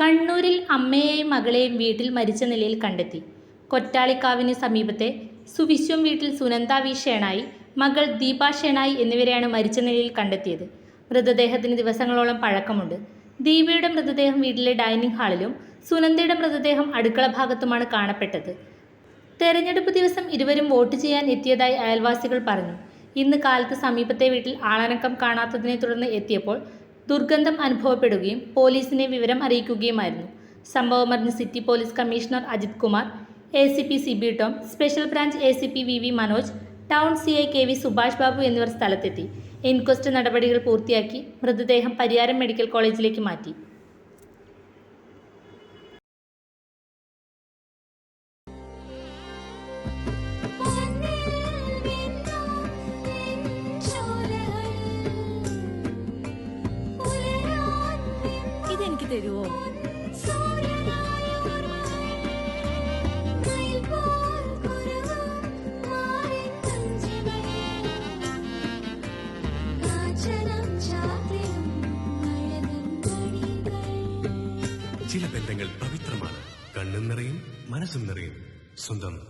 കണ്ണൂരിൽ അമ്മയെയും മകളെയും വീട്ടിൽ മരിച്ച നിലയിൽ കണ്ടെത്തി. കൊറ്റാളിക്കാവിന് സമീപത്തെ സുവിശ്വം വീട്ടിൽ സുനന്ദ വി. ഷേണായി മകൾ ദീപ ഷേണായി എന്നിവരെയാണ് മരിച്ച നിലയിൽ കണ്ടെത്തിയത്. മൃതദേഹത്തിന് ദിവസങ്ങളോളം പഴക്കമുണ്ട്. ദീപയുടെ മൃതദേഹം വീട്ടിലെ ഡൈനിങ് ഹാളിലും സുനന്ദയുടെ മൃതദേഹം അടുക്കള ഭാഗത്തുമാണ് കാണപ്പെട്ടത്. തെരഞ്ഞെടുപ്പ് ദിവസം ഇരുവരും വോട്ട് ചെയ്യാൻ എത്തിയതായി അയൽവാസികൾ പറഞ്ഞു. ഇന്ന് കാലത്ത് സമീപത്തെ വീട്ടിൽ ആളനക്കം കാണാത്തതിനെ തുടർന്ന് എത്തിയപ്പോൾ ദുർഗന്ധം അനുഭവപ്പെടുകയും പോലീസിനെ വിവരം അറിയിക്കുകയുമായിരുന്നു. സംഭവമറിഞ്ഞ് city police commissioner Ajith Kumar A C P C B Tom special branch A C P V V Manoj town C I K V Subhash Babu എന്നിവർ സ്ഥലത്തെത്തി. ഇൻക്വസ്റ്റ് നടപടികൾ പൂർത്തിയാക്കി മൃതദേഹം പരിയാരം മെഡിക്കൽ കോളേജിലേക്ക് മാറ്റി. തരുവോ? ചില ബന്ധങ്ങൾ പവിത്രമാണ്. കണ്ണും നിറയും മനസ്സും നിറയും. സ്വന്തം